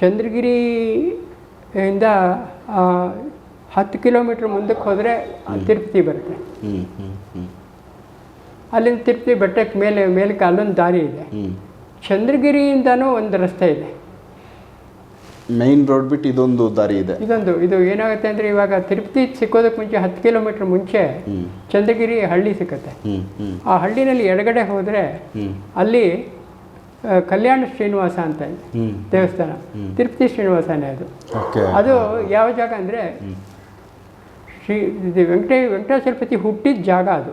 ಚಂದ್ರಗಿರಿಯಿಂದ ಇಂದ ಹತ್ತು ಕಿಲೋಮೀಟ್ರ್ ಮುಂದಕ್ಕೆ ಹೋದರೆ ತಿರುಪತಿ ಬರುತ್ತೆ. ಅಲ್ಲಿಂದ ತಿರುಪತಿ ಬೆಟ್ಟಕ್ಕೆ ಮೇಲೆ ಮೇಲಕ್ಕೆ ಅಲ್ಲೊಂದು ದಾರಿ ಇದೆ. ಚಂದ್ರಗಿರಿಯಿಂದನೂ ಒಂದು ರಸ್ತೆ ಇದೆ. ಮೈನ್ ರೋಡ್ ಬಿಟ್ಟು ಇದೊಂದು ದಾರಿ ಇದೆ. ಇದೊಂದು ಇದು ಏನಾಗುತ್ತೆ ಅಂದರೆ ಇವಾಗ ತಿರುಪತಿ ಸಿಕ್ಕೋದಕ್ಕೆ ಮುಂಚೆ ಹತ್ತು ಕಿಲೋಮೀಟ್ರ್ ಮುಂಚೆ ಚಂದ್ರಗಿರಿ ಹಳ್ಳಿ ಸಿಕ್ಕತ್ತೆ. ಆ ಹಳ್ಳಿನಲ್ಲಿ ಎಡಗಡೆ ಹೋದರೆ ಅಲ್ಲಿ ಕಲ್ಯಾಣ ಶ್ರೀನಿವಾಸ ಅಂತ ದೇವಸ್ಥಾನ. ತಿರುಪತಿ ಶ್ರೀನಿವಾಸನೇ ಅದು. ಅದು ಯಾವ ಜಾಗ ಅಂದರೆ ಶ್ರೀ ವೆಂಕಟೇ ವೆಂಕಟಾಚಲಪತಿ ಹುಟ್ಟಿದ ಜಾಗ ಅದು.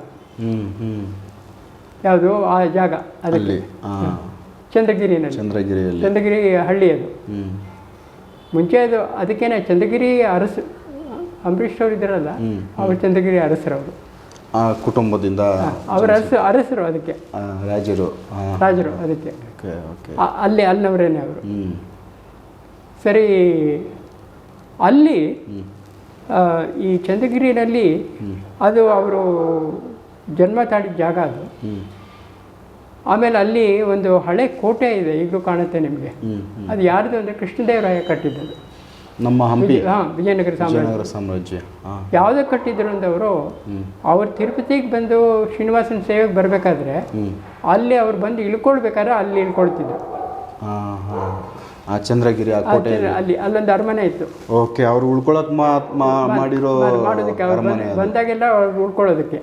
ಯಾವುದು? ಆ ಜಾಗ ಅದಕ್ಕೆ. ಚಂದ್ರಗಿರಿ ಚಂದ್ರಗಿರಿ ಚಂದ್ರಗಿರಿನಲ್ಲಿ. ಚಂದ್ರಗಿರಿಯಲ್ಲಿ. ಚಂದ್ರಗಿರಿ ಹಳ್ಳಿ ಅದು. ಮುಂಚೆ ಅದು ಅದಕ್ಕೇನೆ ಚಂದ್ರಗಿರಿ ಅರಸು ಅಂಬರೀಷ್ ಅವರು ಇದ್ದಾರಲ್ಲ. ಅವರು ಚಂದ್ರಗಿರಿ ಅರಸರವರು. ಕುಟುಂಬದಿಂದ ಅವರ ಅರಸು ಅರಸರು ಅದಕ್ಕೆ. ರಾಜರು ರಾಜರು ಅದಕ್ಕೆ. ಅಲ್ಲಿ ಅಲ್ಲವರೇನೆ ಅವರು. ಸರಿ ಅಲ್ಲಿ ಈ ಚಂದ್ರಗಿರಿನಲ್ಲಿ ಅದು ಅವರು ಜನ್ಮ ತಾಡಿದ ಜಾಗ ಅದು. ಆಮೇಲೆ ಅಲ್ಲಿ ಒಂದು ಹಳೆ ಕೋಟೆ ಇದೆ ಈಗಲೂ ಕಾಣುತ್ತೆ ನಿಮಗೆ. ಅದು ಯಾರ್ದು ಅಂದರೆ ಕೃಷ್ಣದೇವರಾಯ ಕಟ್ಟಿದ್ದದು ನಮ್ಮ ಹಂಪಿ. ಹಾಂ ವಿಜಯನಗರ ಸಾಮ್ರಾಜ್ಯ. ಸಾಮ್ರಾಜ್ಯ. ಯಾವುದೇ ಕಟ್ಟಿದ್ರು ಅಂತ ಅವರು ಅವ್ರು ತಿರುಪತಿಗೆ ಬಂದು ಶ್ರೀನಿವಾಸನ ಸೇವೆಗೆ ಬರಬೇಕಾದ್ರೆ ಅಲ್ಲಿ ಅವ್ರು ಬಂದು ಇಳ್ಕೊಳ್ಬೇಕಾದ್ರೆ ಅಲ್ಲಿ ಇಳ್ಕೊಳ್ತಿದ್ರು. ಚಂದ್ರಗಿರಿ ಆ ಕೋಟೆ ಅಲ್ಲಿ ಅಲ್ಲೊಂದು ಅರಮನೆ ಇತ್ತು. ಓಕೆ ಅವ್ರು ಉಳ್ಕೊಳಕ್ ಮಾಡಿರೋ ಮಾಡೋದಕ್ಕೆ ಬಂದಾಗೆಲ್ಲ ಅವ್ರು ಉಳ್ಕೊಳ್ಳೋದಕ್ಕೆ.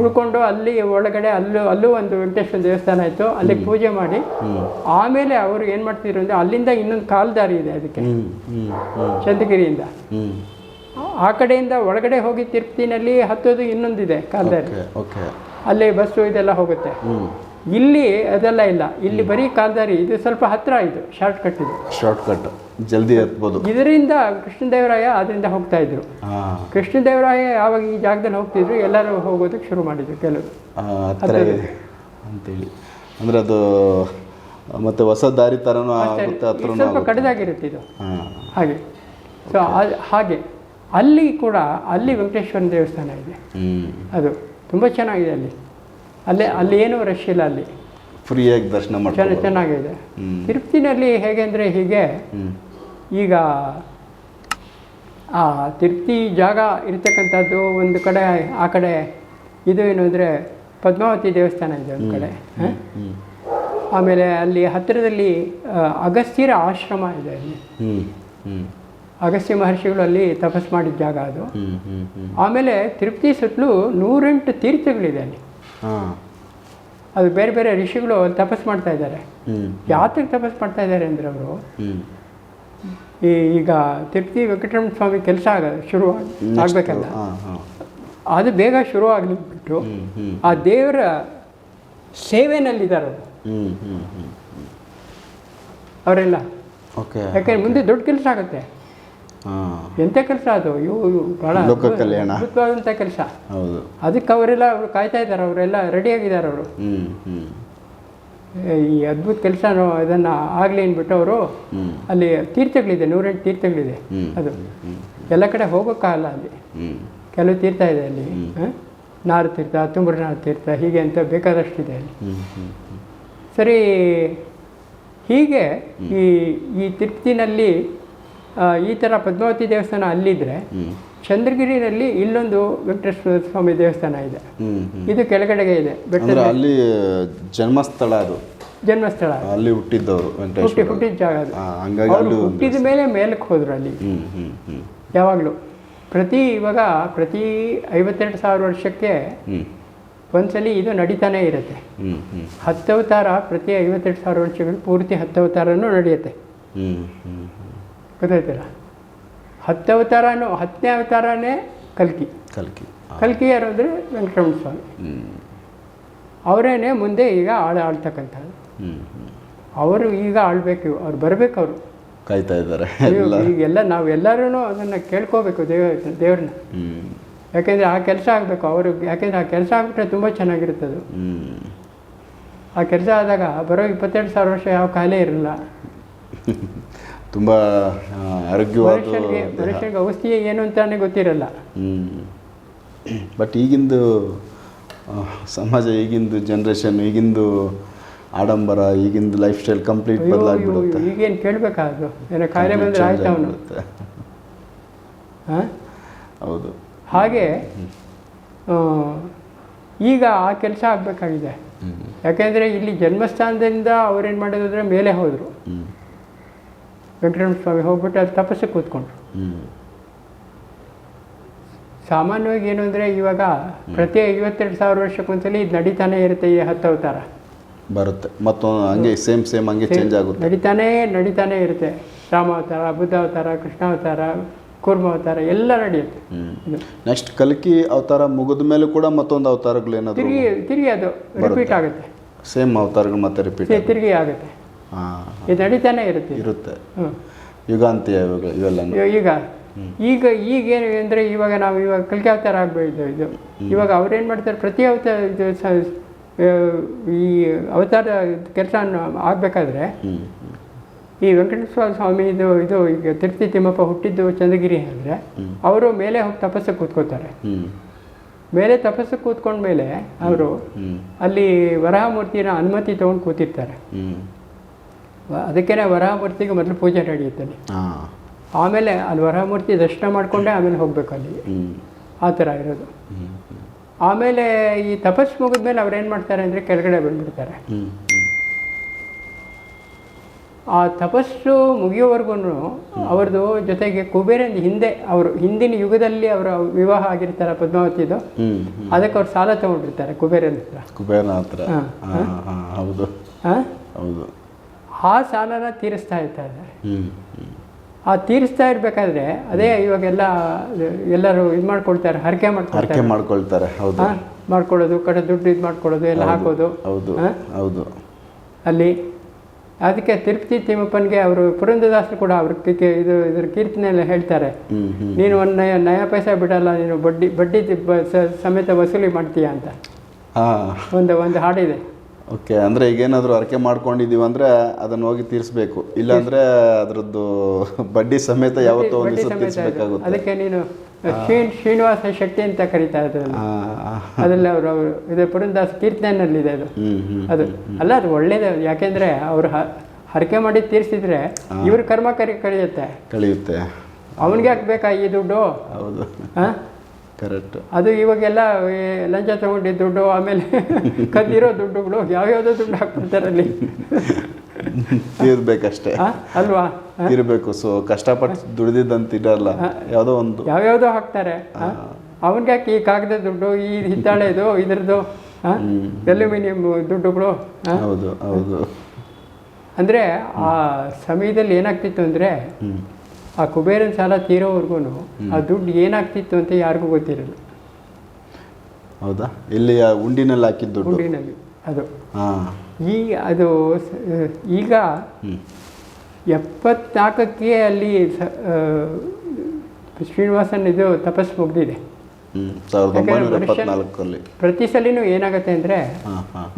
ಉಳ್ಕೊಂಡು ಅಲ್ಲಿ ಒಳಗಡೆ ಅಲ್ಲೂ ಅಲ್ಲೂ ಒಂದು ವೆಂಕಟೇಶ್ವರ ದೇವಸ್ಥಾನ ಇತ್ತು. ಅಲ್ಲಿಗೆ ಪೂಜೆ ಮಾಡಿ. ಆಮೇಲೆ ಅವರು ಏನು ಮಾಡ್ತಿದ್ರು ಅಂದರೆ ಅಲ್ಲಿಂದ ಇನ್ನೊಂದು ಕಾಲ್ದಾರಿ ಇದೆ ಅದಕ್ಕೆ. ಚಂದ್ರಗಿರಿಯಿಂದ. ಆ ಕಡೆಯಿಂದ ಒಳಗಡೆ ಹೋಗಿ ತಿರುಪತಿನಲ್ಲಿ ಹತ್ತೋದು ಇನ್ನೊಂದಿದೆ ಕಾಲ್ದಾರಿ. ಅಲ್ಲಿ ಬಸ್ಸು ಇದೆಲ್ಲ ಹೋಗುತ್ತೆ. ಇಲ್ಲಿ ಅದೆಲ್ಲ ಇಲ್ಲ. ಇಲ್ಲಿ ಬರೀ ಕಾಲ್ದಾರಿ ಇದು ಸ್ವಲ್ಪ ಹತ್ರ ಇದು ಶಾರ್ಟ್ ಕಟ್ ಇದು. ಶಾರ್ಟ್ ಕಟ್ ಜಲ್ದಿ ಹತ್ಬೋದು ಇದರಿಂದ ಕೃಷ್ಣದೇವರಾಯ ಅದರಿಂದ ಹೋಗ್ತಾ ಇದ್ರು. ಕೃಷ್ಣದೇವರಾಯ ಯಾವಾಗ ಈ ಜಾಗದಲ್ಲಿ ಹೋಗ್ತಿದ್ರು ಎಲ್ಲರೂ ಹೋಗೋದಕ್ಕೆ ಶುರು ಮಾಡಿದ್ರು ಕೆಲವರು. ಇದೆ ಅಂತೇಳಿ. ಅಂದ್ರೆ ಅದು ಮತ್ತೆ ಹೊಸ ದಾರಿ ಥರನೂ ಸ್ವಲ್ಪ ಕಡಿದಾಗಿರುತ್ತೆ ಇದು. ಹಾಗೆ. ಸೊ ಹಾಗೆ. ಅಲ್ಲಿ ಕೂಡ ಅಲ್ಲಿ ವೆಂಕಟೇಶ್ವರನ ದೇವಸ್ಥಾನ ಇದೆ. ಅದು ತುಂಬ ಚೆನ್ನಾಗಿದೆ ಅಲ್ಲಿ. ಅಲ್ಲೇ ಅಲ್ಲಿ ಏನೂ ರಶ್ ಇಲ್ಲ ಅಲ್ಲಿ. ಫ್ರೀಯಾಗಿ ದರ್ಶನ ಮಾಡಿ ಮಾಡ್ಕೊಂಡು ಚೆನ್ನಾಗಿದೆ. ತಿರುಪ್ತಿನಲ್ಲಿ ಹೇಗೆ ಅಂದರೆ ಹೀಗೆ ಈಗ ಆ ತಿರುಪತಿ ಜಾಗ ಇರ್ತಕ್ಕಂಥದ್ದು ಒಂದು ಕಡೆ ಆ ಕಡೆ ಇದು ಏನು ಅಂದರೆ ಪದ್ಮಾವತಿ ದೇವಸ್ಥಾನ ಇದೆ ಒಂದು ಕಡೆ? ಆಮೇಲೆ ಅಲ್ಲಿ ಹತ್ತಿರದಲ್ಲಿ ಅಗಸ್ತ್ಯರ ಆಶ್ರಮ ಇದೆ ಅಲ್ಲಿ. ಅಗಸ್ತ್ಯ ಮಹರ್ಷಿಗಳು ಅಲ್ಲಿ ತಪಸ್ ಮಾಡಿದ ಜಾಗ ಅದು. ಆಮೇಲೆ ತಿರುಪ್ತಿ ಸುತ್ತಲೂ ನೂರೆಂಟು ತೀರ್ಥಗಳಿದೆ ಅಲ್ಲಿ. ಅದು ಬೇರೆ ಬೇರೆ ಋಷಿಗಳು ತಪಸ್ಸು ತಪಸ್ ಮಾಡ್ತಾ ಇದ್ದಾರೆ. ಯಾತಕ್ಕೆ ತಪಸ್ ಮಾಡ್ತಾ ಇದ್ದಾರೆ ಅಂದ್ರೆ ಅವರು ಈ ಈಗ ತಿರುಪತಿ ವೆಂಕಟರಮಣ ಸ್ವಾಮಿ ಕೆಲಸ ಆಗ ಶುರು ಆಗಬೇಕಲ್ಲ? ಅದು ಬೇಗ ಶುರು ಆಗಲಿಬಿಟ್ಟು ಆ ದೇವರ ಸೇವೆನಲ್ಲಿದ್ದಾರೆ ಅವರೆಲ್ಲ. ಓಕೆ ಯಾಕೆಂದ್ರೆ ಮುಂದೆ ದೊಡ್ಡ ಕೆಲಸ ಆಗುತ್ತೆ. ಎಂಥ ಕೆಲಸ ಅದು? ಇವು ಲೋಕ ಕಲ್ಯಾಣ. ಅದ್ಭುತವಾದಂಥ ಕೆಲಸ. ಹೌದು. ಅದಕ್ಕೆ ಅವರೆಲ್ಲ ಅವರು ಕಾಯ್ತಾ ಇದ್ದಾರೆ ಅವರೆಲ್ಲ ರೆಡಿಯಾಗಿದ್ದಾರೆ ಅವರು. ಈ ಅದ್ಭುತ ಕೆಲಸ ಇದನ್ನು ಆಗಲಿ ಅಂದ್ಬಿಟ್ಟು ಅವರು ಅಲ್ಲಿ ತೀರ್ಥಗಳಿದೆ ನೂರೆಂಟು ತೀರ್ಥಗಳಿದೆ ಅದು. ಎಲ್ಲ ಕಡೆ ಹೋಗೋಕ್ಕಾಗಲ್ಲ ಅಲ್ಲಿ. ಕೆಲವು ತೀರ್ಥ ಇದೆ ಅಲ್ಲಿ? ನಾರು ತೀರ್ಥ ನಾರು ತೀರ್ಥ ಹೀಗೆ ಅಂತ ಬೇಕಾದಷ್ಟಿದೆ ಅಲ್ಲಿ. ಸರಿ ಹೀಗೆ ಈ ಈ ತಿರುಪತಿನಲ್ಲಿ ಈ ಥರ ಪದ್ಮಾವತಿ ದೇವಸ್ಥಾನ ಅಲ್ಲಿದ್ದರೆ ಹ್ಞೂ ಚಂದ್ರಗಿರಿನಲ್ಲಿ ಇಲ್ಲೊಂದು ವೆಂಕಟೇಶ್ವರ ಸ್ವಾಮಿ ದೇವಸ್ಥಾನ ಇದೆ. ಇದು ಕೆಳಗಡೆಗೆ ಇದೆ. ಬೆಟ್ಟ ಅಲ್ಲಿ ಜನ್ಮಸ್ಥಳ ಅದು. ಜನ್ಮಸ್ಥಳ ಅಲ್ಲಿ ಹುಟ್ಟಿದ್ದವರು ಹುಟ್ಟಿ ಹುಟ್ಟಿದ ಜಾಗ ಅದು. ಹುಟ್ಟಿದ ಮೇಲೆ ಮೇಲಕ್ಕೆ ಹೋದ್ರು ಅಲ್ಲಿ. ಯಾವಾಗಲೂ. ಪ್ರತಿ ಇವಾಗ ಪ್ರತಿ ಐವತ್ತೆರಡು ಸಾವಿರ ವರ್ಷಕ್ಕೆ ಒಂದ್ಸಲಿ ಇದು ನಡೀತಾನೆ ಇರುತ್ತೆ. ಹತ್ತವತಾರ ಪ್ರತಿ ಐವತ್ತೆರಡು ಸಾವಿರ ವರ್ಷಗಳು ಪೂರ್ತಿ ಹತ್ತವತಾರನೂ ನಡೆಯುತ್ತೆ. ಹ್ಞೂ ಹತ್ತು ಗೊತ್ತಾಯ್ತಲ್ಲ ಹತ್ತವತಾರನೂ ಹತ್ತನೇ ಅವತಾರನೇ ಕಲ್ಕಿ. ಕಲ್ಕಿ ಕಲ್ಕಿ ಯಾರಂದರೆ ವೆಂಕಟರಮಣ ಸ್ವಾಮಿ ಅವರೇನೆ ಮುಂದೆ ಈಗ ಆಳ ಆಳ್ತಕ್ಕಂಥದ್ದು ಅವರು ಈಗ ಆಳ್ಬೇಕು ಅವ್ರು ಬರಬೇಕು ಅವರು. ಕಾಯ್ತಾ ಇದ್ದಾರೆ ಎಲ್ಲ. ಈಗೆಲ್ಲ ನಾವು ಎಲ್ಲರೂ ಅದನ್ನು ಕೇಳ್ಕೋಬೇಕು ದೇವ ದೇವ್ರನ್ನ. ಯಾಕೆಂದರೆ ಆ ಕೆಲಸ ಆಗಬೇಕು ಅವರು ಯಾಕೆಂದರೆ ಆ ಕೆಲಸ ಆಗಿಬಿಟ್ರೆ ತುಂಬ ಚೆನ್ನಾಗಿರುತ್ತೆ ಅದು. ಆ ಕೆಲಸ ಆದಾಗ ಬರೋ ಇಪ್ಪತ್ತೆರಡು ಸಾವಿರ ವರ್ಷ ಯಾವ ಕಾಲೇ ಇರಲ್ಲ. ತುಂಬ ಆರೋಗ್ಯವಾದ ಮನುಷ್ಯನಿಗೆ ಔಷಧಿ ಏನು ಅಂತಾನೆ ಗೊತ್ತಿರಲ್ಲ. ಬಟ್ ಈಗಿಂದು ಸಮಾಜ ಈಗಿಂದು ಜನ್ರೇಷನ್ ಈಗಿಂದು ಆಡಂಬರ ಈಗಿಂದು ಲೈಫ್ ಸ್ಟೈಲ್ ಕಂಪ್ಲೀಟ್ ಬದಲಾಗ್ಬಿಡುತ್ತೆ. ಈಗೇನು ಕೇಳಬೇಕಾದ್ರು? ಏನೋ ಕಾಯಿಲೆ ಬಂದರೆ ಆಯ್ತು ಅವನು ಹೌದು. ಹಾಗೆ ಈಗ ಆ ಕೆಲಸ ಆಗಬೇಕಾಗಿದೆ. ಯಾಕೆಂದರೆ ಇಲ್ಲಿ ಜನ್ಮಸ್ಥಾನದಿಂದ ಅವ್ರೇನು ಮಾಡಿದ್ರೆ ಮೇಲೆ ಹೋದರು. ವೆಂಕಟರಮಣ ಸ್ವಾಮಿ ಹೋಗ್ಬಿಟ್ಟು ಅಲ್ಲಿ ತಪಸ್ಸು ಕೂತ್ಕೊಂಡ್ರು. ಸಾಮಾನ್ಯವಾಗಿ ಏನು ಅಂದರೆ ಇವಾಗ ಪ್ರತಿ ಐವತ್ತೆರಡು ಸಾವಿರ ವರ್ಷಕ್ಕೊಂದ್ಸಲಿ ಇದು ನಡೀತಾನೆ ಇರುತ್ತೆ ಈ ಹತ್ತು ಅವತಾರ. ಬರುತ್ತೆ. ಮತ್ತೊಂದು ಹಂಗೆ ಸೇಮ್ ಸೇಮ್ ಹಂಗೆ ಚೇಂಜ್ ಆಗುತ್ತೆ. ನಡೀತಾನೇ ನಡೀತಾನೆ ಇರುತ್ತೆ. ರಾಮಾವತಾರ ಅವತಾರ ಕೃಷ್ಣಾವತಾರ ಕೂರ್ಮ ಅವತಾರ ಎಲ್ಲ ನಡೆಯುತ್ತೆ. ನೆಕ್ಸ್ಟ್ ಕಲ್ಕಿ ಅವತಾರ ಮುಗಿದ ಮೇಲೆ ಕೂಡ ಮತ್ತೊಂದು ಅವತಾರಗಳು ಏನಾದರೂ ತಿರುಗಿ ತಿರುಗಿ ಅದು ರಿಪೀಟ್ ಆಗುತ್ತೆ. ಸೇಮ್ ಅವತಾರಗಳು ಮತ್ತೆ ರಿಪೀಟ್ ತಿರುಗಿ ಆಗುತ್ತೆ. ಇದು ನಡೀತಾನೆ ಇರುತ್ತೆ. ಇರುತ್ತೆ. ಯುಗಾಂತ್ಯ ಇವೆಲ್ಲ ಈಗ. ಈಗ ಈಗೇನು ಅಂದರೆ ಇವಾಗ ನಾವು ಇವಾಗ ಕಲ್ಕಿ ಅವತಾರ ಆಗಬೇಕು ಇದು. ಇವಾಗ ಅವ್ರೇನು ಮಾಡ್ತಾರೆ? ಪ್ರತಿ ಅವತಾರ ಇದು ಈ ಅವತಾರ ಕೆಲಸ ಆಗಬೇಕಾದ್ರೆ ಈ ವೆಂಕಟೇಶ್ವರ ಸ್ವಾಮಿ ಇದು ಇದು ಈಗ ತಿರುಪತಿ ತಿಮ್ಮಪ್ಪ ಹುಟ್ಟಿದ್ದು ಚಂದ್ರಗಿರಿ ಅಂದರೆ ಅವರು ಮೇಲೆ ಹೋಗಿ ತಪಸ್ಸು ಕೂತ್ಕೋತಾರೆ ಮೇಲೆ ತಪಸ್ಸು ಕೂತ್ಕೊಂಡ್ಮೇಲೆ ಅವರು ಅಲ್ಲಿ ವರಹಮೂರ್ತಿನ ಅನುಮತಿ ತಗೊಂಡು ಕೂತಿರ್ತಾರೆ. ಅದಕ್ಕೇನೆ ವರಹಮೂರ್ತಿಗೆ ಮೊದಲು ಪೂಜೆ ನಡೆಯುತ್ತೆ ಆಮೇಲೆ ಅಲ್ಲಿ ವರಹಮೂರ್ತಿ ದರ್ಶನ ಮಾಡಿಕೊಂಡೆ ಆಮೇಲೆ ಹೋಗ್ಬೇಕು ಅಲ್ಲಿ. ಆ ಥರ ಇರೋದು. ಆಮೇಲೆ ಈ ತಪಸ್ಸು ಮುಗಿದ್ಮೇಲೆ ಅವ್ರು ಏನು ಮಾಡ್ತಾರೆ ಅಂದರೆ ಕೆಳಗಡೆ ಬಂದ್ಬಿಡ್ತಾರೆ. ಆ ತಪಸ್ಸು ಮುಗಿಯೋವರೆಗೂ ಅವ್ರದ್ದು ಜೊತೆಗೆ ಕುಬೇರನ ಹಿಂದೆ ಅವರು ಹಿಂದಿನ ಯುಗದಲ್ಲಿ ಅವರ ವಿವಾಹ ಆಗಿರ್ತಾರೆ ಪದ್ಮಾವತಿದು. ಅದಕ್ಕೆ ಅವ್ರು ಸಾಲ ತಗೊಂಡಿರ್ತಾರೆ ಕುಬೇರನ ಹತ್ರ. ಕುಬೇರನ ಹತ್ರ. ಹೌದು. ಹೌದು. ಆ ಸಾಲನ ತೀರಿಸ್ತಾ ಇರ್ತಾ ಇದ್ದಾರೆ. ಆ ತೀರಿಸ್ತಾ ಇರಬೇಕಾದ್ರೆ ಅದೇ ಇವಾಗೆಲ್ಲ ಎಲ್ಲರೂ ಇದು ಮಾಡ್ಕೊಳ್ತಾರೆ ಹರಕೆ ಮಾಡ್ಕೊಳ್ತಾರೆ. ಮಾಡ್ಕೊಳ್ತಾರೆ ಹೌದು. ಮಾಡ್ಕೊಳ್ಳೋದು ಕಡೆ ದುಡ್ಡು ಇದು ಮಾಡ್ಕೊಳ್ಳೋದು ಎಲ್ಲ ಹಾಕೋದು. ಹೌದು? ಹೌದು. ಅಲ್ಲಿ. ಅದಕ್ಕೆ ತಿರುಪತಿ ತಿಮ್ಮಪ್ಪನಿಗೆ ಅವರು ಪುರಂದದಾಸರು ಕೂಡ ಅವ್ರ ಇದು ಇದ್ರ ಕೀರ್ತನೆಯಲ್ಲಿ ಹೇಳ್ತಾರೆ. ನೀನು ಒಂದು ನಯ ನಯ ಪೈಸೆ ಬಿಡಲ್ಲ ನೀನು ಬಡ್ಡಿ ಬಡ್ಡಿ ಸಮೇತ ವಸೂಲಿ ಮಾಡ್ತೀಯ ಅಂತ. ಒಂದು ಒಂದು ಹಾಡಿದೆ. ಓಕೆ ಅಂದರೆ ಈಗೇನಾದರೂ ಅರಕೆ ಮಾಡ್ಕೊಂಡಿದ್ದೀವಿ ಅಂದರೆ ಅದನ್ನು ಹೋಗಿ ತೀರಿಸಬೇಕು. ಇಲ್ಲಾಂದರೆ ಅದರದ್ದು ಬಡ್ಡಿ ಸಮೇತ ಯಾವತ್ತೋ ಒಂದು ದಿವಸ ತೀರಿಸಬೇಕಾಗುತ್ತೆ. ಅದಕ್ಕೆ ನೀನು ಶ್ರೀ ಶ್ರೀನಿವಾಸ ಶಕ್ತಿ ಅಂತ ಕರೀತಾ ಇದ್ದ ಹಾಂ ಅದರಲ್ಲಿ ಅವರು ಅವರು ಇದು ಪುರಂದಾಸ್ ಕೀರ್ತನೆಯಲ್ಲಿದೆ ಅದು. ಅದು ಅಲ್ಲ ಅದು ಒಳ್ಳೇದು. ಯಾಕೆಂದರೆ ಅವರು ಹ- ಹರಕೆ ಮಾಡಿ ತೀರಿಸಿದ್ರೆ ಇವ್ರ ಕರ್ಮ ಕರಿ ಕಳಿಯುತ್ತೆ. ಕಳೆಯುತ್ತೆ. ಅವನಿಗೆ ಯಾಕೆ ಬೇಕಾ ಈ ದುಡ್ಡು? ಹೌದು. ಆ? ಕರೆಕ್ಟ್ ಅದು ಇವಾಗೆಲ್ಲ ಲಂಚ ತಗೊಂಡಿದ್ದ ದುಡ್ಡು ಆಮೇಲೆ ಕದ್ದಿರೋ ದುಡ್ಡುಗಳು ಯಾವ್ಯಾವುದೋ ದುಡ್ಡು ಹಾಕ್ಬಿಡ್ತಾರೆ ಅಲ್ಲಿ. ತೀರ್ಬೇಕಷ್ಟೇ? ಅಲ್ವಾ? ತೀರ್ಬೇಕು ಸೊ ಕಷ್ಟಪಟ್ಟು ದುಡಿದಿದ್ದಂತ ಇಡಲ್ಲ ಯಾವುದೋ ಒಂದು. ಯಾವ್ಯಾವುದೋ ಹಾಕ್ತಾರೆ. ಅವನಿಗೆ ಯಾಕೆ ಈ ಕಾಗದ ದುಡ್ಡು ಈ ಹಿತ್ತಾಳೆದು ಇದ್ರದ್ದು ಅಲ್ಯೂಮಿನಿಯಂ ದುಡ್ಡುಗಳು? ಹೌದು ಹೌದು. ಅಂದರೆ ಆ ಸಮಯದಲ್ಲಿ ಏನಾಗ್ತಿತ್ತು ಅಂದರೆ ಆ ಕುಬೇರನ ಸಾಲ ತೀರೋವರೆಗೂ ಆ ದುಡ್ಡು ಏನಾಗ್ತಿತ್ತು ಅಂತ ಯಾರಿಗೂ ಗೊತ್ತಿರಲಿಲ್ಲ ಹೌದಾ? ಇಲ್ಲಿ ಉಂಡಿನಲ್ಲಿ ಹಾಕಿದ್ದು ಉಂಡಿನಲ್ಲಿ ಅದು. ಈ ಅದು ಈಗ ಎಪ್ಪತ್ನಾಲ್ಕಕ್ಕೆ ಅಲ್ಲಿ ಶ್ರೀನಿವಾಸನ್ ಇದು ತಪಸ್ಸು ಮುಗ್ದಿದೆ. ಪ್ರತಿ ಸಲಿನೂ ಏನಾಗುತ್ತೆ ಅಂದರೆ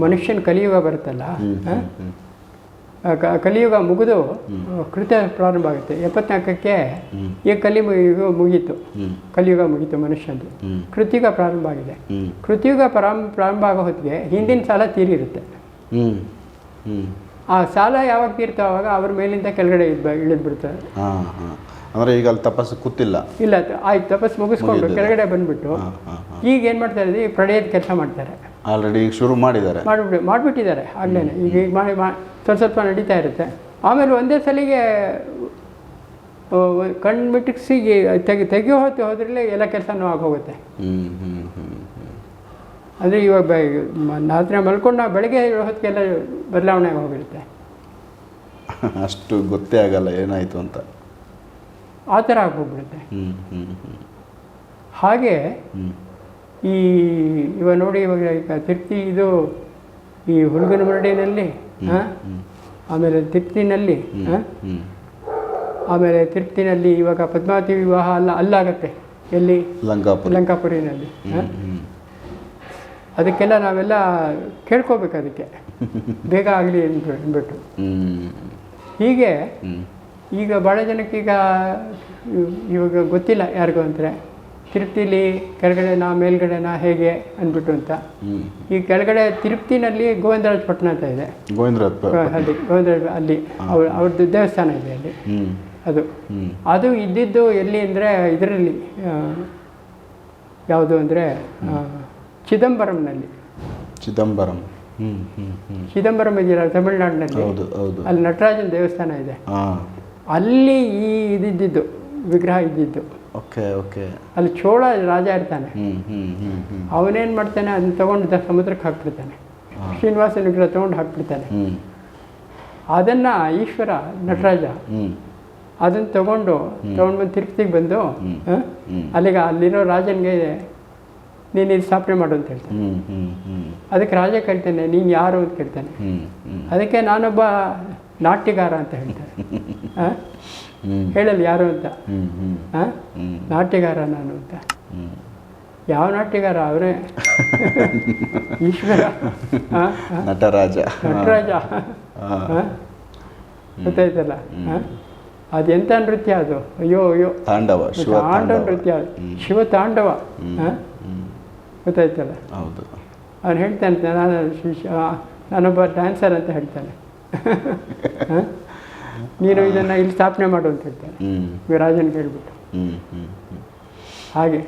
ಮನುಷ್ಯನ್ ಕಲಿಯುಗ ಬರುತ್ತಲ್ಲ ಕ- ಕಲಿಯುಗ ಮುಗಿದು ಕೃತ್ಯ ಪ್ರಾರಂಭ ಆಗುತ್ತೆ. ಎಪ್ಪತ್ನಾಲ್ಕಕ್ಕೆ ಈಗ ಕಲಿ ಕಲಿಯುಗ ಮುಗೀತು. ಕಲಿಯುಗ ಮುಗೀತು ಮನುಷ್ಯಂದು. ಕೃತಿಯುಗ ಪ್ರಾರಂಭ ಆಗಿದೆ. ಕೃತಿಯುಗ ಪ್ರಾರಂಭ ಪ್ರಾರಂಭ ಆಗೋ ಹೊತ್ತಿಗೆ ಹಿಂದಿನ ಸಾಲ ತೀರಿರುತ್ತೆ. ಆ ಸಾಲ ಯಾವಾಗ ತೀರ್ತೋ ಅವಾಗ ಅವ್ರ ಮೇಲಿಂದ ಕೆಳಗಡೆ ಇಳಿದು ಬಿಡ್ತಾರೆ. ಅಂದರೆ ಈಗ ಅಲ್ಲಿ ತಪಸ್ಸು ಕೂತಿಲ್ಲ. ಇಲ್ಲ ಆಯ್ತು ತಪಸ್ಸು ಮುಗಿಸ್ಕೊಂಡು ಕೆಳಗಡೆ ಬಂದ್ಬಿಟ್ಟು ಈಗ ಏನು ಮಾಡ್ತಾ ಇದ್ದೀವಿ ಪ್ರಣಯದ ಕೆಲಸ ಮಾಡ್ತಾರೆ. ಆಲ್ರೆಡಿ ಈಗ ಶುರು ಮಾಡಿದ್ದಾರೆ. ಮಾಡಿಬಿಟ್ಟು ಮಾಡಿಬಿಟ್ಟಿದ್ದಾರೆ ಆಗಲೇ ಈಗ ಈಗ ಮಾಡಿ ಮಾ ಸ್ವಲ್ಪ ಸ್ವಲ್ಪ ನಡೀತಾ ಇರುತ್ತೆ. ಆಮೇಲೆ ಒಂದೇ ಸಲಿಗೆ ಕಣ್ಣು ಮಿಟಕ್ಸಿಗೆ ತೆಗೆ ತೆಗೆಯೋ ಹೊತ್ತು ಹೋದ್ರಲ್ಲಿ ಎಲ್ಲ ಕೆಲಸನೂ ಆಗೋಗುತ್ತೆ. ಅಂದರೆ ಇವಾಗ ರಾತ್ರಿ ಮಲ್ಕೊಂಡು ನಾವು ಬೆಳಗ್ಗೆ ಹೊತ್ತಿಗೆಲ್ಲ ಬದಲಾವಣೆ ಹೋಗಿರುತ್ತೆ ಅಷ್ಟು ಗೊತ್ತೇ ಆಗಲ್ಲ ಏನಾಯಿತು ಅಂತ. ಆ ಥರ ಆಗೋಗ್ಬಿಡುತ್ತೆ ಹಾಗೆ ಈ ಇವಾಗ ನೋಡಿ ಇವಾಗ ಈಗ ತಿರ್ತಿ ಇದು ಈ ಹುಡುಗನ ಮರಡಿನಲ್ಲಿ? ಆಮೇಲೆ ತಿರ್ತಿನಲ್ಲಿ? ಆಮೇಲೆ ತಿರ್ತಿನಲ್ಲಿ ಇವಾಗ ಪದ್ಮಾವತಿ ವಿವಾಹ ಅಲ್ಲ ಅಲ್ಲಾಗತ್ತೆ. ಎಲ್ಲಿ? ಲಂಕಾಪುರ. ಲಂಕಾಪುರಿನಲ್ಲಿ ಅದಕ್ಕೆಲ್ಲ ನಾವೆಲ್ಲ ಕೇಳ್ಕೋಬೇಕು ಅದಕ್ಕೆ. ಬೇಗ ಆಗಲಿ ಅಂದ್ಬಿಟ್ಟು. ಅಂದ್ಬಿಟ್ಟು ಹೀಗೆ ಈಗ ಭಾಳ ಜನಕ್ಕೀಗ ಇವ್- ಇವಾಗ ಗೊತ್ತಿಲ್ಲ ಯಾರಿಗೂ ಅಂದರೆ. ತಿರುಪ್ತಿಲಿ ಕೆಳಗಡೆನಾ ಮೇಲ್ಗಡೆನಾ ಹೇಗೆ ಅಂದ್ಬಿಟ್ಟು ಅಂತ. ಈ ಕೆಳಗಡೆ ತಿರುಪ್ತಿನಲ್ಲಿ ಗೋವಿಂದರಾಜ ಪಟ್ಟಣ ಅಂತ ಇದೆ. ಗೋವಿಂದರಾಜ್ ಅಲ್ಲಿ ಗೋವಿಂದರಾಜ ಅಲ್ಲಿ ಅವ್ರ ಅವ್ರದ್ದು ದೇವಸ್ಥಾನ ಇದೆ ಅಲ್ಲಿ. ಅದು. ಅದು ಇದ್ದಿದ್ದು ಎಲ್ಲಿ ಅಂದರೆ ಇದರಲ್ಲಿ ಯಾವುದು ಅಂದರೆ ಚಿದಂಬರಂನಲ್ಲಿ. ಚಿದಂಬರಂ. ಚಿದಂಬರಂ ಇದೆಯಲ್ಲ ತಮಿಳುನಾಡಿನಲ್ಲಿ? ಅಲ್ಲಿ ನಟರಾಜನ ದೇವಸ್ಥಾನ ಇದೆ. ಅಲ್ಲಿ ಈ ಇದಿದ್ದು ವಿಗ್ರಹ ಇದ್ದಿದ್ದು. Okay okay. ಅಲ್ಲಿ ಚೋಳ ರಾಜ ಇರ್ತಾನೆ. ಅವನೇನ್ ಮಾಡ್ತಾನೆ ಅದನ್ನ ತಗೊಂಡು ಸಮುದ್ರಕ್ಕೆ ಹಾಕ್ಬಿಡ್ತಾನೆ. ಶ್ರೀನಿವಾಸ ವಿಗ್ರಹ ತಗೊಂಡು ಹಾಕ್ಬಿಡ್ತಾನೆ. ಅದನ್ನ ಈಶ್ವರ ನಟರಾಜ ಅದನ್ನ ತಗೊಂಡು ತಗೊಂಡ್ ಬಂದು ತಿರುಪತಿಗೆ ಬಂದು ಅಲ್ಲಿಗೆ ಅಲ್ಲಿರೋ ರಾಜನಿಗೆ ನೀನು ಇದು ಸ್ಥಾಪನೆ ಮಾಡು ಅಂತ ಹೇಳ್ತಾನೆ. ಅದಕ್ಕೆ ರಾಜ ಕೇಳ್ತಾನೆ ನೀನು ಯಾರು ಅಂತ ಕೇಳ್ತಾನೆ. ಅದಕ್ಕೆ ನಾನೊಬ್ಬ ನಾಟ್ಯಗಾರ ಅಂತ ಹೇಳ್ತಾನೆ ಹೇಳಲ್ಲ ಯಾರು ಅಂತ? ನಾಟ್ಯಗಾರ ನಾನು ಅಂತ. ಯಾವ ನಾಟ್ಯಗಾರ? ಅವರೇ. ಈಶ್ವರ? ನಟರಾಜ. ನಟರಾಜ? ಗೊತ್ತಾಯ್ತಲ್ಲ? ಅದೆಂಥ ನೃತ್ಯ ಅದು? ಅಯ್ಯೋ ಅಯ್ಯೋ. ತಾಂಡವ ಶಿವ ತಾಂಡವ. ನೃತ್ಯ ಅದು. ಶಿವ ತಾಂಡವ. ಗೊತ್ತಾಯ್ತಲ್ಲ? ಹೌದು. ಅವ್ನು ಹೇಳ್ತಾನೆ ನಾನು ಶಿಷ್ಯ ನಾನೊಬ್ಬ ಡ್ಯಾನ್ಸರ್ ಅಂತ ಹೇಳ್ತಾನೆ. ಹ? ನೀನು ಇದನ್ನು ಇಲ್ಲಿ ಸ್ಥಾಪನೆ ಮಾಡು ಅಂತ ಹೇಳ್ತಾರೆ. ವಿರಾಜನ್ ಕೇಳಿಬಿಟ್ಟು ಹಾಗೆ.